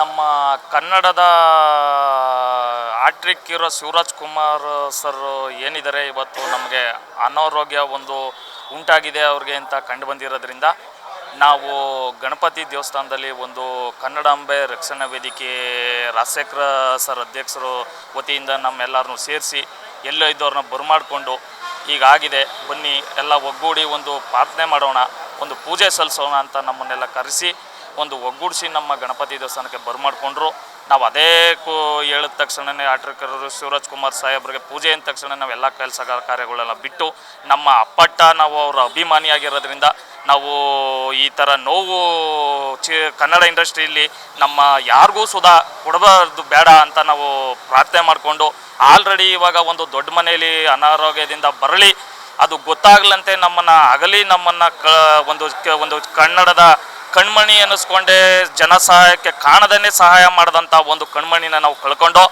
ನಮ್ಮ ಕನ್ನಡದ ಆಟ್ರಿಕ್ ಇರೋ ಶಿವರಾಜ್ ಕುಮಾರ್ ಸರ್ ಏನಿದ್ದಾರೆ ಇವತ್ತು ನಮಗೆ ಅನಾರೋಗ್ಯ ಒಂದು ಉಂಟಾಗಿದೆ ಅವ್ರಿಗೆ ಅಂತ ಕಂಡು ಬಂದಿರೋದ್ರಿಂದ ನಾವು ಗಣಪತಿ ದೇವಸ್ಥಾನದಲ್ಲಿ ಒಂದು ಕನ್ನಡಾಂಬೆ ರಕ್ಷಣಾ ವೇದಿಕೆ ರಾಜಶೇಖರ ಸರ್ ಅಧ್ಯಕ್ಷರು ವತಿಯಿಂದ ನಮ್ಮೆಲ್ಲರನ್ನೂ ಸೇರಿಸಿ ಎಲ್ಲೋ ಇದ್ದವ್ರನ್ನ ಬರಮಾಡಿಕೊಂಡು ಹೀಗಾಗಿದೆ ಬನ್ನಿ ಎಲ್ಲ ಒಗ್ಗೂಡಿ ಒಂದು ಪ್ರಾರ್ಥನೆ ಮಾಡೋಣ, ಒಂದು ಪೂಜೆ ಸಲ್ಲಿಸೋಣ ಅಂತ ನಮ್ಮನ್ನೆಲ್ಲ ಕರೆಸಿ ಒಂದು ಒಗ್ಗೂಡಿಸಿ ನಮ್ಮ ಗಣಪತಿ ದೇವಸ್ಥಾನಕ್ಕೆ ಬರಮಾಡ್ಕೊಂಡ್ರು. ನಾವು ಅದೇ ಕೂ ಹೇಳಿದ ತಕ್ಷಣವೇ ಆಟ್ರಿಕರು ಶಿವರಾಜ್ ಕುಮಾರ್ ಸಾಹೇಬ್ರಿಗೆ ಪೂಜೆ ಅಂದ ತಕ್ಷಣ ನಾವೆಲ್ಲ ಕೆಲಸ ಕಾರ್ಯಗಳೆಲ್ಲ ಬಿಟ್ಟು ನಮ್ಮ ಅಪ್ಪಟ್ಟ ನಾವು ಅವರ ಅಭಿಮಾನಿಯಾಗಿರೋದ್ರಿಂದ ನಾವು ಈ ಥರ ನೋವು ಚಿ ಕನ್ನಡ ಇಂಡಸ್ಟ್ರಿಯಲ್ಲಿ ನಮ್ಮ ಯಾರಿಗೂ ಸುಧಾ ಕೊಡಬಾರ್ದು ಬೇಡ ಅಂತ ನಾವು ಪ್ರಾರ್ಥನೆ ಮಾಡಿಕೊಂಡು ಆಲ್ರೆಡಿ ಇವಾಗ ಒಂದು ದೊಡ್ಡ ಮನೆಯಲ್ಲಿ ಅನಾರೋಗ್ಯದಿಂದ ಬರಲಿ. ಅದು ಗೊತ್ತಾಗ್ಲಂತೆ ನಮ್ಮನ್ನು ಅಗಲಿ ನಮ್ಮನ್ನು ಒಂದು ಒಂದು ಕನ್ನಡದ ಕಣ್ಮಣಿ ಅನ್ನಿಸ್ಕೊಂಡೆ ಜನ ಸಹಾಯಕ್ಕೆ ಕಾಣದೇ ಸಹಾಯ ಮಾಡಿದಂಥ ಒಂದು ಕಣ್ಮಣಿನ ನಾವು ಕಳ್ಕೊಂಡು,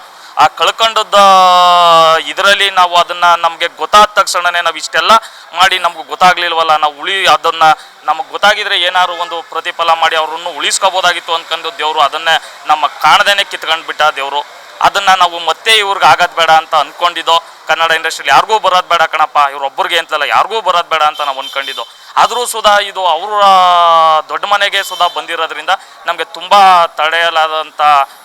ಆ ಕಳ್ಕೊಂಡದ್ದ ಇದರಲ್ಲಿ ನಾವು ಅದನ್ನು ನಮಗೆ ಗೊತ್ತಾದ ತಕ್ಷಣನೇ ನಾವು ಇಷ್ಟೆಲ್ಲ ಮಾಡಿ ನಮ್ಗೆ ಗೊತ್ತಾಗ್ಲಿಲ್ವಲ್ಲ, ನಾವು ಉಳಿ ಅದನ್ನು ನಮಗೆ ಗೊತ್ತಾಗಿದ್ರೆ ಏನಾದ್ರು ಒಂದು ಪ್ರತಿಫಲ ಮಾಡಿ ಅವ್ರನ್ನು ಉಳಿಸ್ಕೋಬೋದಾಗಿತ್ತು ಅಂದ್ಕೊಂಡು ದೇವರು ಅದನ್ನೇ ನಮ್ಮ ಕಾಣದೇನೆ ಕಿತ್ಕೊಂಡ್ಬಿಟ್ಟ ದೇವರು. ಅದನ್ನು ನಾವು ಮತ್ತೆ ಇವ್ರಿಗೆ ಆಗೋದು ಬೇಡ ಅಂತ ಅಂದ್ಕೊಂಡಿದ್ದೋ ಕನ್ನಡ ಇಂಡಸ್ಟ್ರಿಯಲ್ಲಿ ಯಾರಿಗೂ ಬರೋದು ಬೇಡ ಕಣಪ್ಪ, ಇವ್ರೊಬ್ಬರಿಗೆ ಅಂತಲ್ಲ ಯಾರಿಗೂ ಬರೋದು ಬೇಡ ಅಂತ ನಾವು ಅಂದ್ಕೊಂಡಿದ್ದು ಆದರೂ ಸುಧಾ ಇದು ಅವರ ದೊಡ್ಡ ಮನೆಗೆ ಸುಧಾ ಬಂದಿರೋದ್ರಿಂದ ನಮಗೆ ತುಂಬ ತಡೆಯಲಾದಂಥ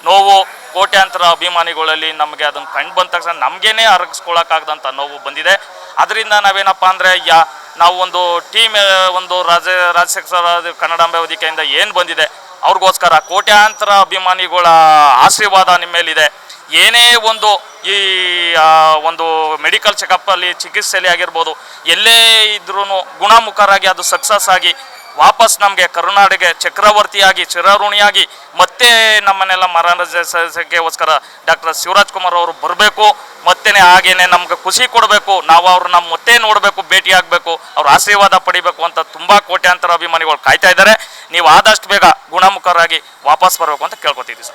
ನೋವು, ಕೋಟ್ಯಾಂತರ ಅಭಿಮಾನಿಗಳಲ್ಲಿ ನಮಗೆ ಅದನ್ನು ಕಂಡು ಬಂದ ತಕ್ಷಣ ನಮಗೇನೆ ಅರಗಿಸ್ಕೊಳಕ್ಕಾಗದಂಥ ನೋವು ಬಂದಿದೆ. ಅದರಿಂದ ನಾವೇನಪ್ಪ ಅಂದರೆ, ಯಾ, ನಾವು ಒಂದು ಟೀಮ್, ಒಂದು ರಾಜ ರಾಜಶೇಖರ ಕನ್ನಡಾಂಬೆ ವೇದಿಕೆಯಿಂದ ಏನು ಬಂದಿದೆ ಅವ್ರಿಗೋಸ್ಕರ ಕೋಟ್ಯಾಂತರ ಅಭಿಮಾನಿಗಳ ಆಶೀರ್ವಾದ ನಿಮ್ಮ ಮೇಲಿದೆ. ಏನೇ ಒಂದು ಈ ಒಂದು ಮೆಡಿಕಲ್ ಚೆಕಪ್ಪಲ್ಲಿ ಚಿಕಿತ್ಸೆಯಲ್ಲಿ ಆಗಿರ್ಬೋದು, ಎಲ್ಲೇ ಇದ್ರೂ ಗುಣಮುಖರಾಗಿ ಅದು ಸಕ್ಸಸ್ ಆಗಿ, ವಾಪಸ್ ನಮಗೆ ಕರುನಾಡಿಗೆ ಚಕ್ರವರ್ತಿಯಾಗಿ, ಚಿರಋಣಿಯಾಗಿ ಮತ್ತೆ ನಮ್ಮನ್ನೆಲ್ಲ ಮಹಾರಾಜಗೋಸ್ಕರ ಡಾಕ್ಟರ್ ಶಿವರಾಜ್ ಕುಮಾರ್ ಅವರು ಬರಬೇಕು, ಮತ್ತೇನೆ ಹಾಗೇನೆ ನಮ್ಗೆ ಖುಷಿ ಕೊಡಬೇಕು, ನಾವು ಅವ್ರನ್ನ ಮತ್ತೆ ನೋಡಬೇಕು, ಭೇಟಿ ಆಗಬೇಕು, ಅವ್ರ ಆಶೀರ್ವಾದ ಪಡಿಬೇಕು ಅಂತ ತುಂಬ ಕೋಟ್ಯಾಂತರ ಅಭಿಮಾನಿಗಳು ಕಾಯ್ತಾ ಇದ್ದಾರೆ. ನೀವು ಆದಷ್ಟು ಬೇಗ ಗುಣಮುಖರಾಗಿ ವಾಪಸ್ ಬರಬೇಕು ಅಂತ ಕೇಳ್ಕೊತಿದ್ದೀವಿ ಸರ್.